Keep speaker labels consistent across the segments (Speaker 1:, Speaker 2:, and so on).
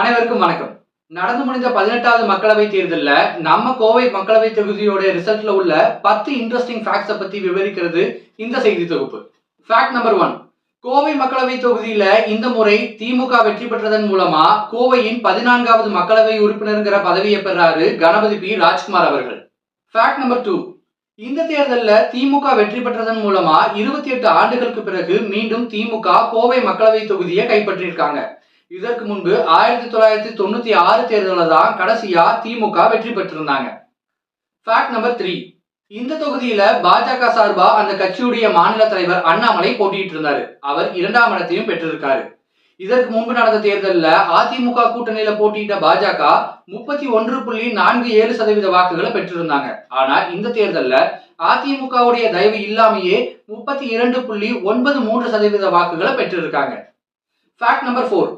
Speaker 1: அனைவருக்கும் வணக்கம். நடந்து முடிந்த பதினெட்டாவது மக்களவை தேர்தலில் நம்ம கோவை மக்களவை தொகுதியோட ரிசல்ட்ல உள்ள பத்து இன்ட்ரெஸ்டிங் ஃபேக்ட்ஸை பத்தி விவரிக்கிறது இந்த செய்தி தொகுப்பு. ஃபேக்ட் நம்பர் ஒன் கோவை மக்களவை தொகுதியில இந்த முறை திமுக வெற்றி பெற்றதன் மூலமா கோவையின் பதினான்காவது மக்களவை உறுப்பினருங்கிற பதவியை பெறாரு கணபதி பி. ராஜ்குமார் அவர்கள். ஃபேக்ட் நம்பர் டூ இந்த தேர்தலில் திமுக வெற்றி பெற்றதன் மூலமா இருபத்தி எட்டு ஆண்டுகளுக்கு பிறகு மீண்டும் திமுக கோவை மக்களவை தொகுதியை கைப்பற்றியிருக்காங்க. இதற்கு முன்பு ஆயிரத்தி தொள்ளாயிரத்தி தொண்ணூத்தி ஆறு தேர்தலில் தான் கடைசியா திமுக வெற்றி பெற்றிருந்தாங்க. ஃபேக்ட் நம்பர் த்ரீ இந்த தொகுதியில பாஜக சார்பா அந்த கட்சியுடைய மாநில தலைவர் அண்ணாமலை போட்டியிட்டு இருந்தாரு. அவர் இரண்டாம் இடத்தையும் பெற்றிருக்காரு. இதற்கு முன்பு நடந்த தேர்தலில் அதிமுக கூட்டணியில போட்டியிட்ட பாஜக முப்பத்தி ஒன்று புள்ளி நான்கு ஏழு சதவீத வாக்குகளை பெற்றிருந்தாங்க. ஆனா இந்த தேர்தலில் அதிமுகவுடைய தயவு இல்லாமையே முப்பத்தி இரண்டு புள்ளி ஒன்பது மூன்று சதவீத வாக்குகளை பெற்றிருக்காங்க. ஃபேக்ட் நம்பர் ஃபோர்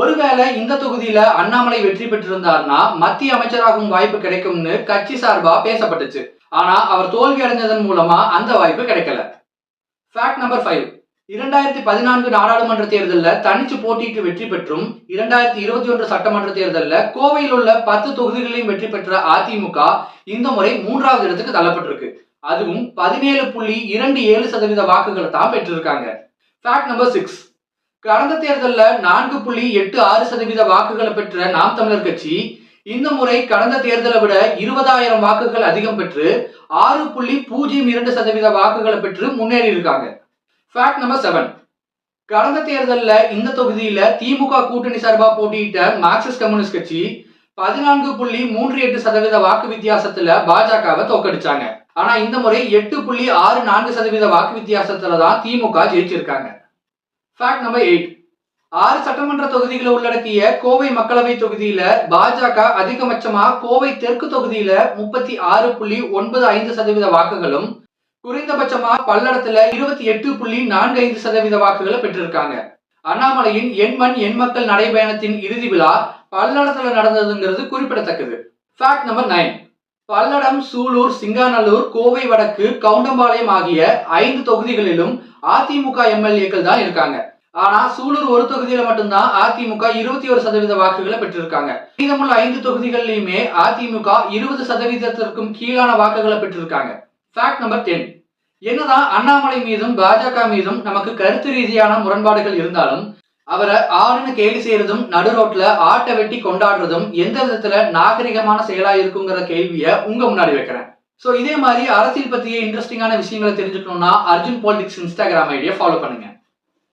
Speaker 1: ஒருவேளை இந்த தொகுதியில அண்ணாமலை வெற்றி பெற்றிருந்தார்னா மத்திய அமைச்சராகும் வாய்ப்பு கிடைக்கும்னு கட்சி சார்பா பேசப்பட்டுச்சு. ஆனா அவர் தோல்வி அடைஞ்சதன் மூலமா அந்த வாய்ப்பு கிடைக்கல. ஃபேக்ட் நம்பர் ஃபைவ் இரண்டாயிரத்தி பதினான்கு நாடாளுமன்ற தேர்தலில் தனிச்சு போட்டியிட்டு வெற்றி பெற்றும் இரண்டாயிரத்தி இருபத்தி ஒன்று சட்டமன்ற தேர்தலில் கோவையில் உள்ள பத்து தொகுதிகளையும் வெற்றி பெற்ற அதிமுக இந்த முறை மூன்றாவது இடத்துக்கு தள்ளப்பட்டிருக்கு. அதுவும் பதினேழு புள்ளி இரண்டு ஏழு சதவீத வாக்குகளை தான் பெற்றிருக்காங்க. ஃபேக்ட் நம்பர் சிக்ஸ் கடந்த தேர்தலில் நான்கு புள்ளி எட்டு ஆறு சதவீத வாக்குகளை பெற்ற நாம் தமிழர் கட்சி இந்த முறை கடந்த தேர்தலை விட இருபதாயிரம் வாக்குகள் அதிகம் பெற்று ஆறு புள்ளி பூஜ்ஜியம் இரண்டு சதவீத வாக்குகளை பெற்று முன்னேறி இருக்காங்க. ஃபேக்ட் நம்பர் செவன் கடந்த தேர்தலில் இந்த தொகுதியில திமுக கூட்டணி சார்பா போட்டியிட்ட மார்க்சிஸ்ட் கம்யூனிஸ்ட் கட்சி பதினான்கு புள்ளி மூன்று எட்டு சதவீத வாக்கு வித்தியாசத்துல பாஜகவை தோக்கடிச்சாங்க ஆனா இந்த முறை எட்டு புள்ளி ஆறு நான்கு சதவீத வாக்கு வித்தியாசத்துல தான் திமுக ஜெயிச்சிருக்காங்க. ஃபேக்ட் நம்பர் எயிட் ஆறு சட்டமன்ற தொகுதிகளை உள்ளடக்கிய கோவை மக்களவை தொகுதியில பாஜக அதிகபட்சமா கோவை தெற்கு தொகுதியில முப்பத்தி ஆறு புள்ளி ஒன்பது ஐந்து சதவீத வாக்குகளும் குறைந்தபட்சமா பல்லடத்துல இருபத்தி எட்டு புள்ளி நான்கு ஐந்து சதவீத வாக்குகளை பெற்றிருக்காங்க. அண்ணாமலையின் எண்மண் எண்மக்கள் நடைபயணத்தின் இறுதி விழா பல்லடத்துல நடந்ததுங்கிறது குறிப்பிடத்தக்கது. Fact number nine Palladam Sulur Singanallur Kovai வடக்கு கவுண்டம்பாளையம் ஆகிய ஐந்து தொகுதிகளிலும் அதிமுக எம்எல்ஏக்கள் தான் இருக்காங்க. ஆனா சூலூர் ஒரு தொகுதியில மட்டும்தான் அதிமுக இருபத்தி ஒரு சதவீத வாக்குகளை பெற்றிருக்காங்க. மீதமுள்ள ஐந்து தொகுதிகளிலுமே அதிமுக இருபது சதவீதத்திற்கும் கீழான வாக்குகளை பெற்றிருக்காங்க. ஃபேக்ட் நம்பர் டென் என்னதான் அண்ணாமலை மீதும் பாஜக மீதும் நமக்கு கருத்து ரீதியான முரண்பாடுகள் இருந்தாலும் அவரை ஆணுன்னு கேலி செய்யறதும் நடு ரோட்ல ஆட்டை வெட்டி கொண்டாடுறதும் எந்த விதத்துல நாகரிகமான செயலா இருக்குங்கிற கேள்வியை உங்க முன்னாடி வைக்கிறேன். ஸோ இதே மாதிரி அரசியல் பற்றிய இன்ட்ரெஸ்டிங்கான விஷயங்களை தெரிஞ்சுக்கணும்னா அர்ஜுன் பாலிடிக்ஸ் இன்ஸ்டாகிராம் ஐடியா ஃபாலோ பண்ணுங்க.